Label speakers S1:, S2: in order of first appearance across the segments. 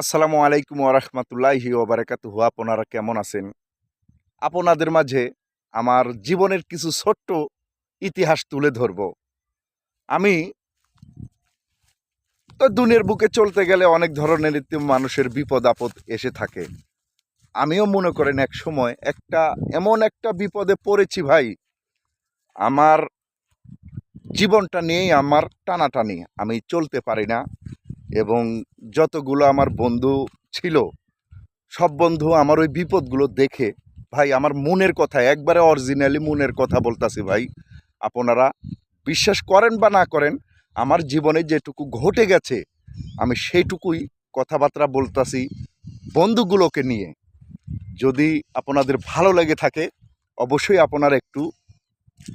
S1: আসসালামু আলাইকুম ওরহমতুল্লাহি ওবরাকাতুহু আপনারা কেমন আছেন? আপনাদের মাঝে আমার জীবনের কিছু ছোট্ট ইতিহাস তুলে ধরব। আমি তো দুনিয়ার বুকে চলতে গেলে অনেক ধরনের মানুষের বিপদ আপদ এসে থাকে। আমিও মনে করেন এক সময় একটা, এমন একটা বিপদে পড়েছি ভাই, আমার জীবনটা নিয়েই আমার টানাটানি। আমি চলতে পারি না। এবং যতগুলো আমার বন্ধু ছিল, সব বন্ধু আমার ওই বিপদগুলো দেখে, ভাই, আমার মনের কথা, একবারে অরিজিনালি মনের কথা বলতাছি ভাই, আপনারা বিশ্বাস করেন বা না করেন, আমার জীবনে যেটুকু ঘটে গেছে, আমি সেইটুকুই কথাবার্তা বলতাছি বন্ধুগুলোকে নিয়ে। যদি আপনাদের ভালো লেগে থাকে, অবশ্যই আপনারা একটু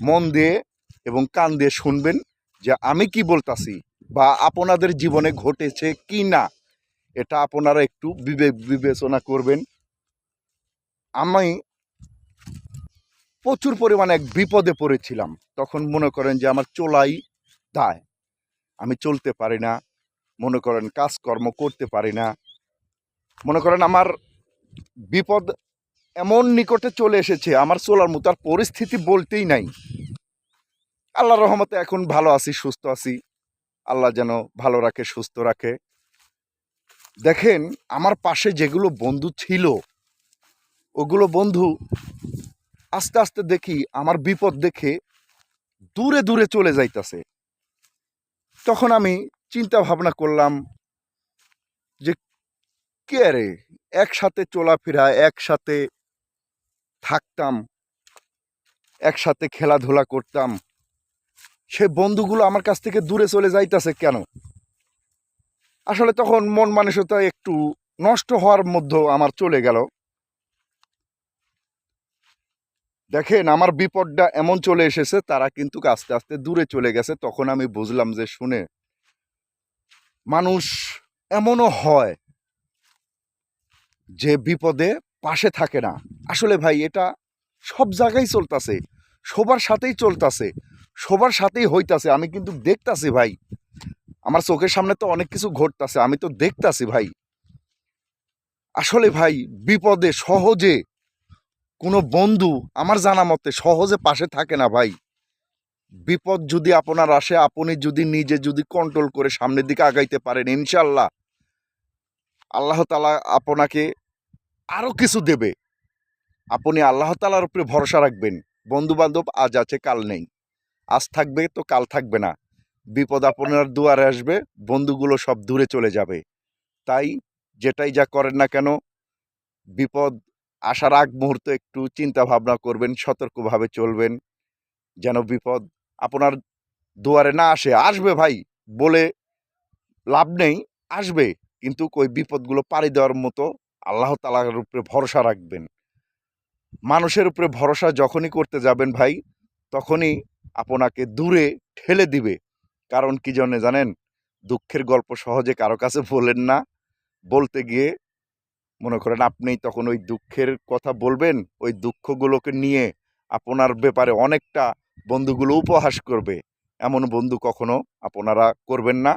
S1: মন দিয়ে এবং কান দিয়ে শুনবেন যে আমি কি বলতাছি। বা আপনাদের জীবনে ঘটেছে কি না এটা আপনারা একটু বিবেক বিবেচনা করবেন। আমি প্রচুর পরিমাণে এক বিপদে পড়েছিলাম। তখন মনে করেন যে আমার চলাই দায়। আমি চলতে পারি না, মনে করেন কাজকর্ম করতে পারি না। মনে করেন আমার বিপদ এমন নিকটে চলে এসেছে, আমার চলার মতো আর পরিস্থিতি বলতেই নাই। আল্লাহ রহমতে এখন ভালো আছি, সুস্থ আছি। আল্লাহ যেন ভালো রাখে, সুস্থ রাখে। দেখেন, আমার পাশে যেগুলো বন্ধু ছিল, ওগুলো বন্ধু আস্তে আস্তে দেখি, আমার বিপদ দেখে দূরে দূরে চলে যাইতাছে। তখন আমি চিন্তা ভাবনা করলাম যে, কে রে? একসাথে চলাফেরা, একসাথে থাকতাম, একসাথে খেলাধুলা করতাম সে বন্ধুগুলো আমার কাছ থেকে দূরে চলে যাইতাছে কেন? আসলে তখন মন মানসিকতা একটু নষ্ট হওয়ার মধ্যে আমার চলে গেল। দেখেন, আমার বিপদটা এমন চলে এসেছে, তারা কিন্তু আস্তে আস্তে দূরে চলে গেছে। তখন আমি বুঝলাম যে, শুনে, মানুষ এমনও হয় যে বিপদে পাশে থাকে না। আসলে ভাই, এটা সব জায়গায় চলতেছে, সবার সাথেই চলতেছে। সবার সাথেই হইতাছে, আমি কিন্তু দেখতাছি ভাই। আমার চোখের সামনে তো অনেক কিছু ঘটতাছে, আমি তো দেখতাছি ভাই। আসলে ভাই, বিপদে সহজে কোনো বন্ধু আমার জানা মতে সহজে পাশে থাকে না ভাই। বিপদ যদি আপনার আসে, আপনি যদি নিজে যদি কন্ট্রোল করে সামনের দিকে আগাইতে পারেন ইনশাল্লাহ আল্লাহ তালা আপনাকে আরও কিছু দেবে। আপনি আল্লাহ তালার উপরে ভরসা রাখবেন। বন্ধু বান্ধব আজ আছে, কাল নেই। আজ থাকবে তো কাল থাকবে না। বিপদ আপনার দুয়ারে আসবে, বন্ধুগুলো সব দূরে চলে যাবে। তাই যেটাই যা করেন না কেন, বিপদ আসার আগ মুহূর্তে একটু চিন্তা ভাবনা করবেন, সতর্কভাবে চলবেন, যেন বিপদ আপনার দুয়ারে না আসে। আসবে ভাই, বলে লাভ নেই, আসবে। কিন্তু ওই বিপদগুলো পাড়ি দেওয়ার মতো আল্লাহ তালার উপরে ভরসা রাখবেন। মানুষের উপরে ভরসা যখনই করতে যাবেন ভাই, তখনই আপনাকে দূরে ঠেলে দিবে। কারণ কি জন্যে জানেন? দুঃখের গল্প সহজে কারও কাছে বলেন না। বলতে গিয়ে মনে করেন আপনি তখন ওই দুঃখের কথা বলবেন, ওই দুঃখগুলোকে নিয়ে আপনার ব্যাপারে অনেকটা বন্ধুগুলো উপহাস করবে। এমন বন্ধু কখনো আপনারা করবেন না।